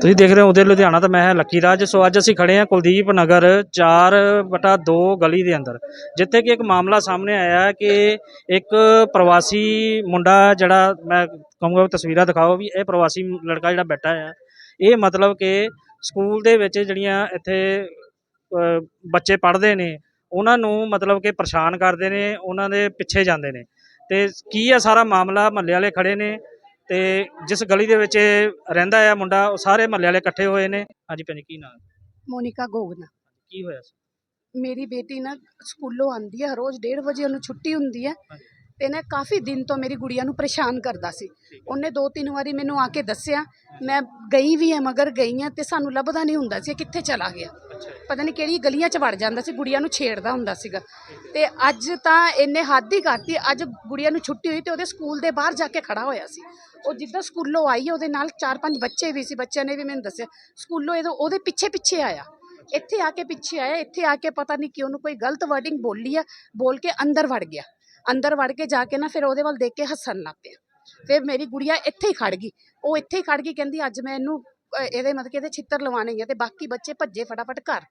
ਤੁਸੀਂ ਦੇਖ ਰਹੇ ਹੋ ਉਧਰ ਲੁਧਿਆਣਾ ਤਾਂ ਮੈਂ ਹਾਂ ਲੱਕੀ ਰਾਜ। ਸੋ ਅੱਜ ਅਸੀਂ ਖੜੇ ਹਾਂ ਕੁਲਦੀਪ ਨਗਰ 4 ਬਟਾ 2 ਗਲੀ ਦੇ ਅੰਦਰ, ਜਿੱਥੇ ਕਿ ਇੱਕ ਮਾਮਲਾ ਸਾਹਮਣੇ ਆਇਆ ਹੈ ਕਿ ਇੱਕ ਪ੍ਰਵਾਸੀ ਮੁੰਡਾ ਜਿਹੜਾ ਮੈਂ ਕਹੂੰਗਾ ਤਸਵੀਰਾਂ ਦਿਖਾਓ ਵੀ ਇਹ ਪ੍ਰਵਾਸੀ ਲੜਕਾ ਜਿਹੜਾ ਬੈਠਾ ਹੈ। ਇਹ ਮਤਲਬ ਕਿ ਸਕੂਲ ਦੇ ਵਿੱਚ ਜਿਹੜੀਆਂ ਇੱਥੇ ਬੱਚੇ ਪੜ੍ਹਦੇ ਨੇ, ਉਹਨਾਂ ਨੂੰ ਮਤਲਬ ਕਿ ਪਰੇਸ਼ਾਨ ਕਰਦੇ ਨੇ, ਉਹਨਾਂ ਦੇ ਪਿੱਛੇ ਜਾਂਦੇ ਨੇ। ਤੇ ਕੀ ਹੈ ਸਾਰਾ ਮਾਮਲਾ, ਮਹੱਲੇ ਵਾਲੇ ਖੜੇ ਨੇ। ਤੇ ਜਿਸ ਗਲੀ ਦੇ ਵਿੱਚ ਇਹ ਰਹਿੰਦਾ ਹੈ ਮੁੰਡਾ ਉਹ ਸਾਰੇ ਮਹੱਲੇ ਵਾਲੇ ਇਕੱਠੇ ਹੋਏ ਨੇ। ਹਾਂਜੀ ਭੈਣ ਜੀ ਕੀ ਨਾਮ ਮੋਨਿਕਾ ਗੋਗਨਾ। ਕੀ ਹੋਇਆ ਸੀ? ਮੇਰੀ ਬੇਟੀ ਨਾ ਸਕੂਲੋਂ ਆਂਦੀ ਹੈ ਰੋਜ਼ 1:30 ਵਜੇ ਉਹਨੂੰ ਛੁੱਟੀ ਹੁੰਦੀ ਹੈ। ਤੇ ਨਾ ਕਾਫੀ ਦਿਨ ਤੋਂ ਮੇਰੀ ਗੁੜੀਆ ਨੂੰ ਪਰੇਸ਼ਾਨ ਕਰਦਾ ਸੀ। ਉਹਨੇ ਦੋ ਤਿੰਨ ਵਾਰੀ ਮੈਨੂੰ ਆ ਕੇ ਦੱਸਿਆ ਮੈਂ ਗਈ ਵੀ ਹੈ ਮਗਰ ਗਈ ਹਾਂ ਤੇ ਸਾਨੂੰ ਲੱਭਦਾ ਨਹੀਂ ਹੁੰਦਾ ਸੀ ਕਿੱਥੇ ਚਲਾ ਗਿਆ। ਪਤਾ ਨਹੀਂ ਕਿਹੜੀ ਗਲੀਆਂ 'ਚ ਵੜ ਜਾਂਦਾ ਸੀ ਗੁੜੀਆ ਨੂੰ ਛੇੜਦਾ ਹੁੰਦਾ ਸੀਗਾ। ਤੇ ਅੱਜ ਤਾਂ ਇਹਨੇ ਹੱਦ ਹੀ ਕਰਤੀ ਅੱਜ ਗੁੜੀਆ ਨੂੰ ਛੁੱਟੀ ਹੋਈ ਤੇ ਉਹਦੇ ਸਕੂਲ ਦੇ ਬਾਹਰ ਜਾ ਕੇ ਖੜਾ ਹੋਇਆ ਸੀ। ਉਹ ਜਿੱਦਾਂ ਸਕੂਲੋਂ ਆਈ, ਉਹਦੇ ਨਾਲ ਚਾਰ ਪੰਜ ਬੱਚੇ ਵੀ ਸੀ, ਬੱਚਿਆਂ ਨੇ ਵੀ ਮੈਨੂੰ ਦੱਸਿਆ। ਸਕੂਲੋਂ ਇਹਦੇ, ਉਹਦੇ ਪਿੱਛੇ ਪਿੱਛੇ ਆਇਆ। ਇੱਥੇ ਆ ਕੇ ਪਿੱਛੇ ਆਇਆ, ਇੱਥੇ ਆ ਕੇ ਪਤਾ ਨਹੀਂ ਕਿ ਉਹਨੂੰ ਕੋਈ ਗਲਤ ਵਰਡਿੰਗ ਬੋਲੀ ਆ, ਬੋਲ ਕੇ ਅੰਦਰ ਵੜ ਗਿਆ। ਅੰਦਰ ਵੜ ਕੇ ਜਾ ਕੇ ਨਾ ਫਿਰ ਉਹਦੇ ਵੱਲ ਦੇਖ ਕੇ ਹੱਸਣ ਲੱਗ ਪਿਆ। ਫਿਰ ਮੇਰੀ ਗੁੜੀਆ ਇੱਥੇ ਹੀ ਖੜ ਗਈ। ਉਹ ਇੱਥੇ ਹੀ ਖੜ ਗਈ, ਕਹਿੰਦੀ, ਅੱਜ ਮੈਂ ਇਹਨੂੰ ਇਹਦੇ ਮਤਲਬ ਕਿ ਇਹਦੇ ਛਿੱਤਰ ਲਵਾਣੇ ਆ ਤੇ ਬਾਕੀ ਬੱਚੇ ਭੱਜੇ ਫਟਾਫਟ ਘਰ।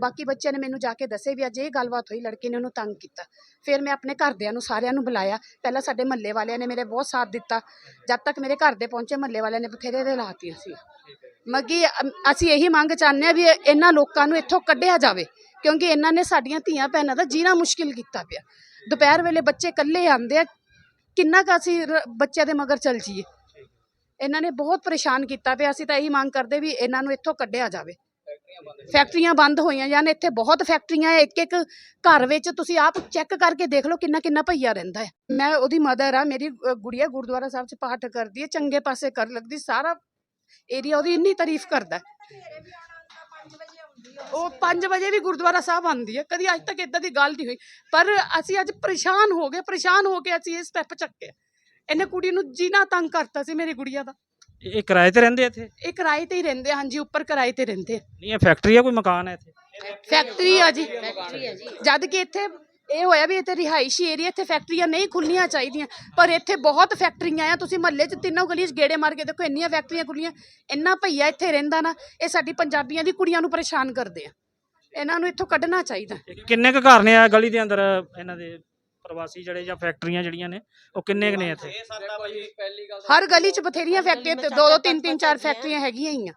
ਬਾਕੀ ਬੱਚਿਆਂ ਨੇ ਮੈਨੂੰ ਜਾ ਕੇ ਦੱਸੇ ਵੀ ਅੱਜ ਇਹ ਗੱਲਬਾਤ ਹੋਈ, ਲੜਕੇ ਨੇ ਉਹਨੂੰ ਤੰਗ ਕੀਤਾ। ਫਿਰ ਮੈਂ ਆਪਣੇ ਘਰਦਿਆਂ ਨੂੰ, ਸਾਰਿਆਂ ਨੂੰ ਬੁਲਾਇਆ। ਪਹਿਲਾਂ ਸਾਡੇ ਮਹੱਲੇ ਵਾਲਿਆਂ ਨੇ ਮੇਰੇ ਬਹੁਤ ਸਾਥ ਦਿੱਤਾ। ਜਦ ਤੱਕ ਮੇਰੇ ਘਰ ਦੇ ਪਹੁੰਚੇ, ਮਹੱਲੇ ਵਾਲਿਆਂ ਨੇ ਬਥੇਰੇ ਦੇ ਲਾਤੀਆਂ ਸੀ ਮੱਗੀ ਅਸੀਂ ਇਹੀ ਮੰਗ ਚਾਹੁੰਦੇ ਆ ਵੀ ਇਹਨਾਂ ਲੋਕਾਂ ਨੂੰ ਇੱਥੋਂ ਕੱਢਿਆ ਜਾਵੇ, ਕਿਉਂਕਿ ਇਹਨਾਂ ਨੇ ਸਾਡੀਆਂ ਧੀਆਂ ਭੈਣਾਂ ਦਾ ਜੀਣਾ ਮੁਸ਼ਕਿਲ ਕੀਤਾ ਪਿਆ। ਦੁਪਹਿਰ ਵੇਲੇ ਬੱਚੇ ਇਕੱਲੇ ਆਉਂਦੇ ਆ, ਕਿੰਨਾ ਕੁ ਅਸੀਂ ਰ- ਬੱਚਿਆਂ ਦੇ ਮਗਰ ਚੱਲ ਜੀਏ ਇਹਨਾਂ ਨੇ ਬਹੁਤ ਪਰੇਸ਼ਾਨ ਕੀਤਾ ਪਿਆ। ਅਸੀਂ ਤਾਂ ਇਹੀ ਮੰਗ ਕਰਦੇ ਵੀ ਇਹਨਾਂ ਨੂੰ ਇੱਥੋਂ ਕੱਢਿਆ ਜਾਵੇ। ਫੈਕਟਰੀਆਂ ਬੰਦ ਹੋਈਆਂ ਜਾਣ, ਇੱਥੇ ਬਹੁਤ ਫੈਕਟਰੀਆਂ ਹੈ ਇੱਕ ਇੱਕ ਘਰ ਵਿੱਚ ਤੁਸੀਂ ਆਪ ਚੈੱਕ ਕਰਕੇ ਦੇਖ ਲਓ ਕਿੰਨਾ ਕਿੰਨਾ ਭਈਆ ਰਹਿੰਦਾ ਹੈ। ਮੈਂ ਉਹਦੀ ਮਦਰ ਆ, ਮੇਰੀ ਗੁੜੀਆ ਗੁਰਦੁਆਰਾ ਸਾਹਿਬ 'ਚ ਪਾਠ ਕਰਦੀ ਹੈ, ਚੰਗੇ ਪਾਸੇ ਕਰ ਲੱਗਦੀ, ਸਾਰਾ ਏਰੀਆ ਉਹਦੀ ਇੰਨੀ ਤਾਰੀਫ ਕਰਦਾ ਉਹ 5 ਵਜੇ ਵੀ ਗੁਰਦੁਆਰਾ ਸਾਹਿਬ ਆਉਂਦੀ ਹੈ, ਕਦੀ ਅੱਜ ਤੱਕ ਇਦਾਂ ਦੀ ਗੱਲ ਨਹੀਂ ਹੋਈ, ਪਰ ਅਸੀਂ ਅੱਜ ਪਰੇਸ਼ਾਨ ਹੋ ਗਏ, ਪਰੇਸ਼ਾਨ ਹੋ ਕੇ ਅਸੀਂ ਇਹ ਸਟੈਪ ਚੱਕੇ। ਇਹਨੇ ਕੁੜੀ ਨੂੰ ਜੀਣਾ ਤੰਗ ਕਰਤਾ ਸੀ, ਮੇਰੀ ਗੁੜੀਆ ਦਾ। ਇਹ ਕਿਰਾਏ ਤੇ ਰਹਿੰਦੇ ਆ ਇੱਥੇ? ਇਹ ਕਿਰਾਏ ਤੇ ਹੀ ਰਹਿੰਦੇ ਆ, ਹਾਂਜੀ ਉੱਪਰ ਕਿਰਾਏ ਤੇ ਰਹਿੰਦੇ ਆ। ਨਹੀਂ ਇਹ ਫੈਕਟਰੀ ਆ ਕੋਈ ਮਕਾਨ ਹੈ ਇੱਥੇ? ਫੈਕਟਰੀ ਆ ਜੀ। ਜਦ ਕਿ ਇੱਥੇ ਇਹ ਹੋਇਆ ਵੀ ਇੱਥੇ ਰਿਹਾਇਸ਼ੀ ਏਰੀਆ ਇੱਥੇ ਫੈਕਟਰੀਆਂ ਨਹੀਂ ਖੁੱਲਣੀਆਂ ਚਾਹੀਦੀਆਂ। ਪਰ ਇੱਥੇ ਬਹੁਤ ਫੈਕਟਰੀਆਂ ਆ ਤੁਸੀਂ ਮਹੱਲੇ 'ਚ ਤਿੰਨੋਂ ਗਲੀਆਂ 'ਚ ਗੇੜੇ ਮਾਰ ਕੇ ਦੇਖੋ ਇੰਨੀਆਂ ਫੈਕਟਰੀਆਂ ਖੁੱਲੀਆਂ ਇੰਨਾ ਭਈਆ ਇੱਥੇ ਰਹਿੰਦਾ ਨਾ ਇਹ ਸਾਡੀ ਪੰਜਾਬੀਆਂ ਦੀ ਕੁੜੀਆਂ ਨੂੰ ਪਰੇਸ਼ਾਨ ਕਰਦੇ ਆ। ਇਹਨਾਂ ਨੂੰ ਇੱਥੋਂ ਕੱਢਣਾ ਚਾਹੀਦਾ। ਕਿੰਨੇ ਕੁ ਘਰ ਨੇ ਆ ਗਲੀ ਦੇ ਅੰਦਰ ਇਹਨਾਂ ਦੇ? ਪ੍ਰਵਾਸੀ ਜਿਹੜੇ ਜਾਂ ਫੈਕਟਰੀਆਂ ਜਿਹੜੀਆਂ ਨੇ ਉਹ ਕਿੰਨੇ ਕੁ ਨੇ ਇੱਥੇ? ਹਰ ਗਲੀ 'ਚ ਬਥੇਰੀਆਂ ਫੈਕਟਰੀਆਂ ਤੇ ਦੋ ਦੋ ਤਿੰਨ ਤਿੰਨ ਚਾਰ ਫੈਕਟਰੀਆਂ ਹੈਗੀਆਂ। ਹੀ ਆ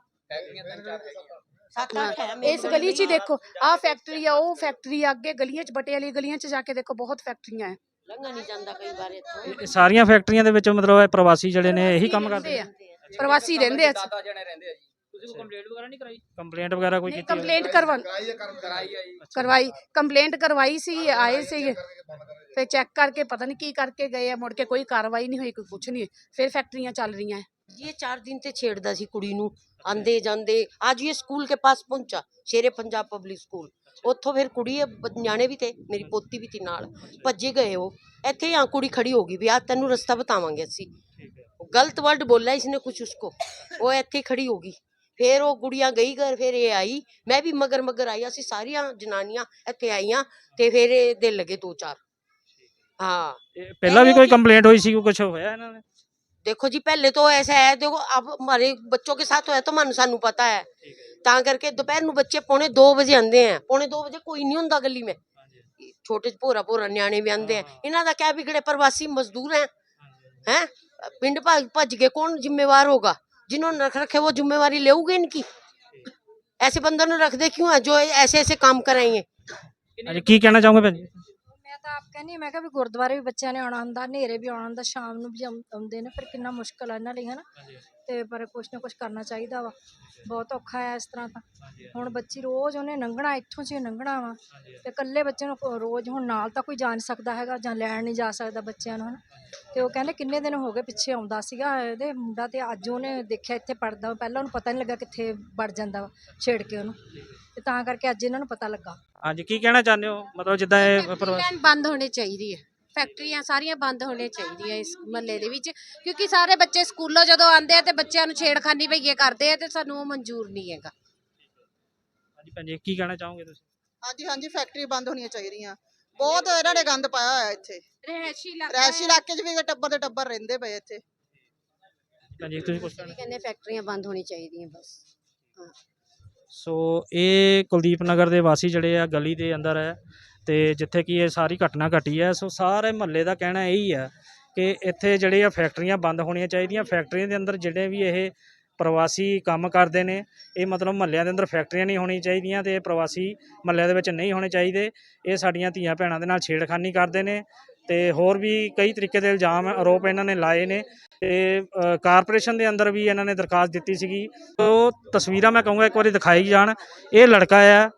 ਇਸ ਗਲੀ 'ਚ ਹੀ ਦੇਖੋ ਆਹ ਫੈਕਟਰੀ ਆ ਉਹ ਫੈਕਟਰੀ ਆ ਅੱਗੇ ਗਲੀਆਂ 'ਚ ਬਟੇ ਵਾਲੀ ਗਲੀਆਂ 'ਚ ਜਾ ਕੇ ਦੇਖੋ ਬਹੁਤ ਫੈਕਟਰੀਆਂ ਆ। ਲੰਘਾ ਨਹੀਂ ਜਾਂਦਾ ਕਈ ਵਾਰ ਇੱਥੋਂ। ਇਹ- ਇਹ ਸਾਰੀਆਂ ਫੈਕਟਰੀਆਂ ਦੇ ਵਿੱਚ ਮਤਲਬ ਇਹ ਪ੍ਰਵਾਸੀ ਜਿਹੜੇ ਨੇ ਇਹੀ ਕੰਮ ਕਰਦੇ ਆ। ਪ੍ਰਵਾਸੀ ਰਹਿੰਦੇ ਆ ਦਾਦਾ ਜਣੇ ਰਹਿੰਦੇ ਆ ਜੀ। ਤੁਸੀਂ ਕੰਪਲੇਂਟ ਵਗੈਰਾ ਨਹੀਂ ਕਰਾਈ? ਕੰਪਲੇਂਟ ਵਗੈਰਾ ਕੋਈ ਨਹੀਂ ਕੀਤੀ ਹੋਵੇ? ਕੰਪਲੇਂਟ ਕਰਵਾ ਕਰਾਈ ਆ ਜੀ। ਕਰਵਾਈ ਕੰਪਲੇਂਟ ਕਰਵਾਈ ਸੀ ਆਏ ਸੀ ਫਿਰ ਚੈੱਕ ਕਰਕੇ ਪਤਾ ਨਹੀਂ ਕੀ ਕਰਕੇ ਗਏ ਆ ਮੁੜ ਕੇ ਕੋਈ ਕਾਰਵਾਈ ਨਹੀਂ ਹੋਈ ਕੋਈ ਕੁਝ ਨਹੀਂ। ਫਿਰ ਫੈਕਟਰੀਆਂ ਚੱਲ ਰਹੀਆਂ। ਹੈ ਇਹ 4 ਦਿਨ ਤੇ ਛੇੜਦਾ ਸੀ ਕੁੜੀ ਨੂੰ। ਆਂਦੇ ਜਾਂਦੇ ਅੱਜ ਇਹ ਸਕੂਲ ਕੇ ਪਾਸ ਪਹੁੰਚਾ ਸ਼ੇਰੇ ਪੰਜਾਬ ਪਬਲਿਕ ਸਕੂਲ ਉੱਥੋਂ ਫਿਰ ਕੁੜੀ ਬ- ਨਿਆਣੇ ਵੀ ਤੇ ਮੇਰੀ ਪੋਤੀ ਵੀ ਤੀ ਨਾਲ। ਭੱਜੇ ਗਏ ਉਹ। ਇੱਥੇ ਆ ਕੁੜੀ ਖੜੀ ਹੋ ਗਈ ਵੀ ਆ ਤੈਨੂੰ ਰਸਤਾ ਬਤਾਵਾਂਗੇ ਅਸੀਂ। ਗਲਤ ਵਰਡ ਬੋਲਾ ਇਸਨੇ ਕੁਝ ਉਸਕੋ। ਉਹ ਇੱਥੇ ਖੜੀ ਹੋ ਗਈ। ਫਿਰ ਉਹ ਗੁੜੀਆਂ ਗਈ ਘਰ ਫਿਰ ਇਹ ਆਈ ਮੈਂ ਵੀ ਮਗਰ ਮਗਰ ਆਈ ਅਸੀਂ ਸਾਰੀਆਂ ਜਨਾਨੀਆਂ ਇੱਥੇ ਆਈਆਂ ਤੇ ਫਿਰ ਇਹ ਦੇ ਲਗੇ ਦੋ ਚਾਰ ਹਾਂ ਇਹ ਪਹਿਲਾਂ ਵੀ ਕੋਈ ਕੰਪਲੇਂਟ ਹੋਈ ਸੀ ਕੁਝ ਹੋਇਆ ਇਹਨਾਂ ਨੇ देखो जी पहले तो ऐसा है देखो अब हमारे बच्चों के साथ होया तो मन सानू पता है ਤਾਂ ਕਰਕੇ ਦੁਪਹਿਰ ਨੂੰ ਬੱਚੇ ਪੌਣੇ 2 ਵਜੇ ਆਉਂਦੇ ਆ ਪੌਣੇ 2 ਵਜੇ ਕੋਈ ਨਹੀਂ ਹੁੰਦਾ ਗਲੀ ਮੇ ਛੋਟੇ ਭੋਰਾ ਭੋਰਾ ਨਿਆਣੇ ਵੀ ਆਉਂਦੇ ਆ ਇਹਨਾਂ ਦਾ ਕਿਆ ਵਿਗੜੇ ਪ੍ਰਵਾਸੀ ਮਜ਼ਦੂਰ ਹੈ हैं पिंड भज भज के कौन जिम्मेवार होगा जिन्होंने रख रखे वो जिम्मेवारी लेगे इनकी ऐसे बंदों ने रख दे क्यों है जो ऐसे ऐसे काम कराएंगे ਹਾਂਜੀ ਕੀ ਕਹਿਣਾ ਚਾਹੋਗੇ ਭੈਣ ਜੀ ਮੈਂ ਤਾਂ ਆਪ ਕਹਿੰਦੀ ਹਾਂ, ਮੈਂ ਕਿਹਾ ਵੀ ਗੁਰਦੁਆਰੇ ਵੀ ਬੱਚਿਆਂ ਨੇ ਆਉਣਾ ਹੁੰਦਾ ਹਨੇਰੇ ਵੀ ਆਉਣਾ ਹੁੰਦਾ ਸ਼ਾਮ ਨੂੰ ਵੀ ਆਉਂ- ਆਉਂਦੇ ਨੇ ਫਿਰ ਕਿੰਨਾ ਮੁਸ਼ਕਲ ਆ ਇਹਨਾਂ ਲਈ ਹਨਾ ਤੇ ਪਰ ਕੁਛ ਨਾ ਕੁਛ ਕਰਨਾ ਚਾਹੀਦਾ ਵਾ। ਬਹੁਤ ਔਖਾ ਹੈ ਇਸ ਤਰ੍ਹਾਂ ਤਾਂ। ਹੁਣ ਬੱਚੀ ਰੋਜ਼ ਉਹਨੇ ਲੰਘਣਾ ਇੱਥੋਂ ਚ ਹੀ ਲੰਘਣਾ ਵਾ। ਤੇ ਇਕੱਲੇ ਬੱਚੇ ਨੂੰ ਕੋ- ਰੋਜ਼ ਹੁਣ ਨਾਲ ਤਾਂ ਕੋਈ ਜਾ ਨਹੀਂ ਸਕਦਾ ਹੈਗਾ ਜਾਂ ਲੈਣ ਨਹੀਂ ਜਾ ਸਕਦਾ ਬੱਚਿਆਂ ਨੂੰ ਹਨਾ। ਤੇ ਉਹ ਕਹਿੰਦੇ ਕਿੰਨੇ ਦਿਨ ਹੋ ਗਏ ਪਿੱਛੇ ਆਉਂਦਾ ਸੀਗਾ ਇਹਦੇ ਮੁੰਡਾ ਤੇ ਅੱਜ ਉਹਨੇ ਦੇਖਿਆ ਇੱਥੇ ਪੜਦਾ ਪਹਿਲਾਂ ਉਹਨੂੰ ਪਤਾ ਨਹੀਂ ਲੱਗਾ ਕਿੱਥੇ ਵੜ ਜਾਂਦਾ ਵਾ ਛੇੜ ਕੇ ਉਹਨੂੰ। ਤੇ ਤਾਂ ਕਰਕੇ ਅੱਜ ਇਹਨਾਂ ਨੂੰ ਪਤਾ ਲੱਗਾ। ਹਾਂਜੀ ਕੀ ਕਹਿਣਾ ਚਾਹੁੰਦੇ ਹੋ? ਮਤਲਬ ਜਿੱਦਾਂ ਇਹ ਲਾਈਨ ਬੰਦ ਹੋਣੀ ਚਾਹੀਦੀ ਹੈ। ਫੈਕਟਰੀਆਂ ਸਾਰੀਆਂ ਬੰਦ ਹੋਣੀਆਂ ਚਾਹੀਦੀਆਂ ਇਸ ਮਹੱਲੇ ਦੇ ਵਿੱਚ ਕਿਉਂਕਿ ਸਾਰੇ ਬੱਚੇ ਸਕੂਲੋਂ ਜਦੋਂ ਆਉਂਦੇ ਆ ਤੇ ਬੱਚਿਆਂ ਨੂੰ ਛੇੜਖਾਨੀ ਭਈਏ ਕਰਦੇ ਆ ਤੇ ਸਾਨੂੰ ਉਹ ਮਨਜ਼ੂਰ ਨਹੀਂ ਹੈਗਾ। ਹਾਂਜੀ ਭੈਣ ਜੀ ਕੀ ਕਹਿਣਾ ਚਾਹੋਗੇ ਤੁਸੀਂ? ਹਾਂਜੀ ਹਾਂਜੀ ਫੈਕਟਰੀ ਬੰਦ ਹੋਣੀਆਂ ਚਾਹੀਦੀਆਂ। ਬਹੁਤ ਇਹਨਾਂ ਨੇ ਗੰਦ ਪਾਇਆ ਹੋਇਆ ਇੱਥੇ। ਰਹਿਸ਼ੀ ਰੈਸ਼ੀ ਇਲਾਕੇ 'ਚ ਵੀ ਟੱਬਰ ਦੇ ਟੱਬਰ ਰਹਿੰਦੇ ਪਏ ਇੱਥੇ। ਹਾਂਜੀ ਤੁਸੀਂ ਕੁਝ ਅਸੀਂ ਕਹਿੰਦੇ ਫੈਕਟਰੀਆਂ ਬੰਦ ਹੋਣੀ ਚਾਹੀਦੀਆਂ ਬਸ। ਸੋ ਇਹ ਕੁਲਦੀਪ ਨਗਰ ਦੇ ਵਾਸੀ ਜਿਹੜੇ ਆ ਗਲੀ ਦੇ ਅੰਦਰ ਹੈ ਅਤੇ ਜਿੱਥੇ ਕਿ ਇਹ ਸਾਰੀ ਘਟਨਾ ਘਟੀ ਹੈ, ਸੋ ਸਾਰੇ ਮਹੱਲੇ ਦਾ ਕਹਿਣਾ ਇਹੀ ਹੈ ਕਿ ਇੱਥੇ ਜਿਹੜੇ ਆ ਫੈਕਟਰੀਆਂ ਬੰਦ ਹੋਣੀਆਂ ਚਾਹੀਦੀਆਂ। ਫੈਕਟਰੀਆਂ ਦੇ ਅੰਦਰ ਜਿਹੜੇ ਵੀ ਇਹ ਪ੍ਰਵਾਸੀ ਕੰਮ ਕਰਦੇ ਨੇ, ਇਹ ਮਤਲਬ ਮਹੱਲਿਆਂ ਦੇ ਅੰਦਰ ਫੈਕਟਰੀਆਂ ਨਹੀਂ ਹੋਣੀਆਂ ਚਾਹੀਦੀਆਂ ਤੇ ਇਹ ਪ੍ਰਵਾਸੀ ਮਹੱਲਿਆਂ ਦੇ ਵਿੱਚ ਨਹੀਂ ਹੋਣੇ ਚਾਹੀਦੇ। ਇਹ ਸਾਡੀਆਂ ਧੀਆਂ ਭੈਣਾਂ ਦੇ ਨਾਲ ਛੇੜਖਾਨੀ ਕਰਦੇ ਨੇ ਤੇ ਹੋਰ ਵੀ ਕਈ ਤਰੀਕੇ ਦੇ ਇਲਜ਼ਾਮ ਆਰੋਪ ਇਹਨਾਂ ਨੇ ਲਾਏ ਨੇ ਤੇ ਕਾਰਪੋਰੇਸ਼ਨ ਦੇ ਅੰਦਰ ਵੀ ਇਹਨਾਂ ਨੇ ਦਰਖਾਸਤ ਦਿੱਤੀ ਸੀਗੀ। ਉਹ ਤਸਵੀਰਾਂ ਮੈਂ ਕਹੂੰਗਾ ਇੱਕ ਵਾਰੀ ਦਿਖਾਈ ਜਾਣ। ਇਹ ਲੜਕਾ ਆ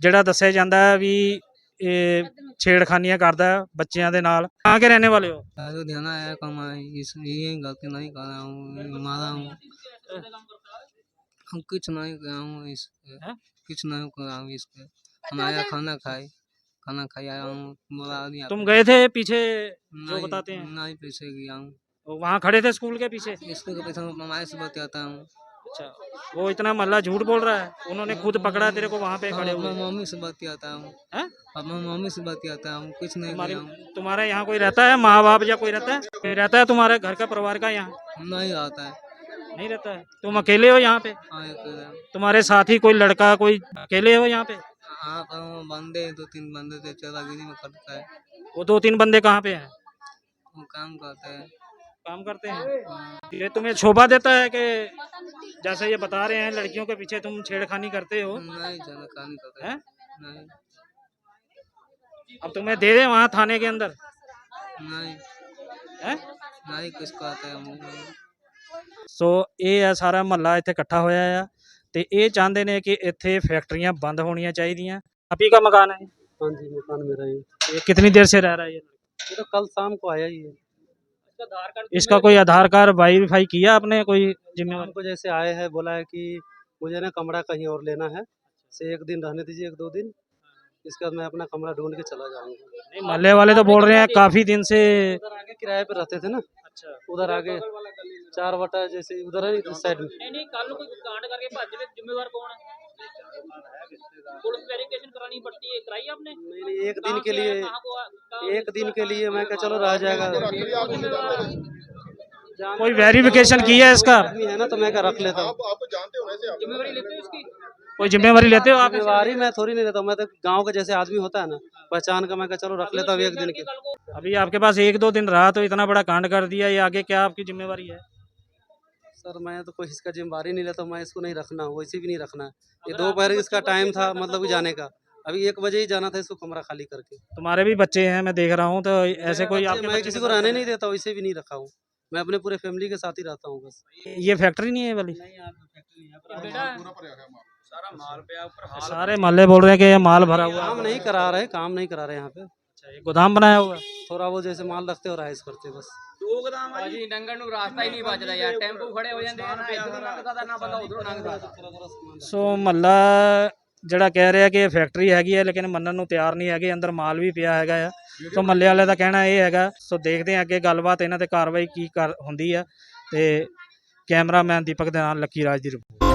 ਜਿਹੜਾ ਦੱਸਿਆ ਜਾਂਦਾ ਵੀ ਇਹ ਛੇੜਖਾਨੀਆਂ ਕਰਦਾ ਹੈ ਬੱਚਿਆਂ ਦੇ ਨਾਲ ਕਹਾਂ ਕੇ ਰਹਿਣੇ ਵਾਲੇ ਹੋ लुधियाना आया कमाई इस ये गलती नहीं कर रहा हूँ मारा हूँ हम कुछ नहीं कर रहा हूँ इस हैं? कुछ नहीं कर रहा हूँ इसके हम आया खाना खाए खाना खाई आया हूँ बोला दिया तुम गए थे पीछे जो नहीं- बताते हैं नहीं पीछे गया हूँ वहाँ खड़े थे स्कूल के पीछे इसके के पीछे मैं से बतियाता हूँ अच्छा। वो इतना मल्ला झूठ बोल रहा है। उन्होंने खुद पकड़ा तेरे को वहाँ पे खड़े हुए। मम्मी से हूँ। हैं? अपना मम्मी से बात बतियाता हूँ कुछ नहीं तुम्हारे किया तुम्हारे यहाँ कोई रहता है? माँ बाप या कोई रहता है? कोई रहता है तुम्हारे घर का परिवार का यहाँ? नहीं आता है। नहीं रहता है? तुम अकेले हो यहाँ पे? हाँ हूँ। तुम्हारे साथी कोई लड़का कोई अकेले हो यहाँ पे? हाँ पर बंदे दो तीन बंदे थे चलागिरी में करता है। वो दो तीन बंदे कहाँ पे हैं? वो काम करते हैं। काम करते हैं। ये तुम्हें शोभा देता है कि जैसे ये बता रहे हैं लड़कियों के पीछे तुम छेड़खानी करते हो नहीं चला काम करते हैं नहीं अब तुम्हें दे दे वहाँ थाने के अंदर नहीं हैं नहीं कुछ कहते हैं ਸੋ ਇਹ ਆ ਸਾਰਾ ਮਹੱਲਾ ਇੱਥੇ ਇਕੱਠਾ ਹੋਇਆ ਆ ਤੇ ਇਹ ਚਾਹੁੰਦੇ ਨੇ ਕਿ ਇੱਥੇ ਫੈਕਟਰੀਆਂ ਬੰਦ ਹੋਣੀਆਂ ਚਾਹੀਦੀਆਂ ਆਪੀ का मकान है हाँ जी मकान मेरा ही ये कितनी देर से रह रहा है ये लड़का? ये तो कल शाम को आया ही है इसका कोई आधार कार्ड वाईफाई किया आपने? कोई जिम्मेवारी हमको जैसे आए हैं बोला है कि मुझे ना कमरा कहीं और लेना है। से एक दिन रहने दीजिए एक दो दिन। इसके बाद मैं अपना कमरा ढूंढ के चला जाऊँगा। नहीं मोहल्ले वाले तो बोल रहे हैं काफ़ी दिन से उधर आगे किराए पे रहते थे ना? अच्छा। उधर आगे चार बटा जैसे उधर है इस साइड में। नहीं नहीं कल कोई कांड करके भज जिम्मेवार कौन है? पुलिस वेरिफिकेशन करानी पड़ती है कराई आपने? नहीं नहीं एक दिन के लिए एक दिन के लिए मैं क्या चलो रह जाएगा। कोई वेरिफिकेशन की है इसका? है ना तो मैं क्या रख लेता हूँ। जिम्मेवारी लेते हो इसकी? कोई जिम्मेवारी लेते हो आप जिम्मेवारी मैं थोड़ी नहीं लेता हूँ मैं तो गाँव का जैसे आदमी होता है ना पहचान का मैं चलो रख लेता हूँ एक दिन के अभी आपके पास एक दो दिन रहा तो इतना बड़ा कांड कर दिया ये आगे क्या आपकी जिम्मेवारी है? सर मैं तो कोई इसका जिम्मेवारी नहीं लेता मैं इसको नहीं रखना वैसे भी नहीं रखना। ये दोपहर इसका टाइम था मतलब तो जाने का। अभी एक बजे ही जाना था इसको कमरा खाली करके। तुम्हारे भी बच्चे हैं मैं देख रहा हूँ तो ऐसे कोई मैं किसी को रहने नहीं देता वैसे भी नहीं रखा हूँ। मैं अपने पूरे फैमिली के साथ ही रहता हूँ बस। ये फैक्ट्री नहीं है वाली? सारे मोहल्ले बोल रहे हैं कि ये माल भरा हुआ काम नहीं करा रहे काम नहीं करा रहे यहाँ पे। अच्छा, गोदाम बनाया हुआ थोड़ा वो जैसे माल रखते हो राइस करते बस। ਗਦਾਮ ਆ ਜੀ। ਲੰਘਣ ਨੂੰ ਰਾਸਤਾ ਹੀ ਨਹੀਂ ਬਚਦਾ ਯਾਰ। ਟੈਂਪੂ ਖੜੇ ਹੋ ਜਾਂਦੇ ਆ ਨਾ ਇੱਧਰੋਂ ਲੰਘਦਾ ਤਾਂ ਨਾ ਬੰਦਾ ਉਧਰੋਂ ਲੰਘਦਾ। ਸੋ ਮਹੱਲਾ ਜਿਹੜਾ ਕਹਿ ਰਿਹਾ ਕਿ ਇਹ ਫੈਕਟਰੀ ਹੈਗੀ ਹੈ ਲੇਕਿਨ ਮੰਨਣ ਨੂੰ ਤਿਆਰ ਨਹੀਂ ਹੈਗੇ ਅੰਦਰ ਮਾਲ ਵੀ ਪਿਆ ਹੈਗਾ ਆ। ਸੋ ਮਹੱਲੇ ਵਾਲੇ ਦਾ ਕਹਿਣਾ ਇਹ ਹੈਗਾ ਸੋ ਦੇਖਦੇ ਹਾਂ ਅੱਗੇ ਗੱਲਬਾਤ ਇਹਨਾਂ ਤੇ ਕਾਰਵਾਈ ਕੀ ਕਰ ਹੁੰਦੀ ਆ। ਤੇ ਕੈਮਰਾਮੈਨ ਦੀਪਕ ਦੇ ਨਾਲ ਲੱਕੀ ਰਾਜ ਦੀ ਰਿਪੋਰਟ।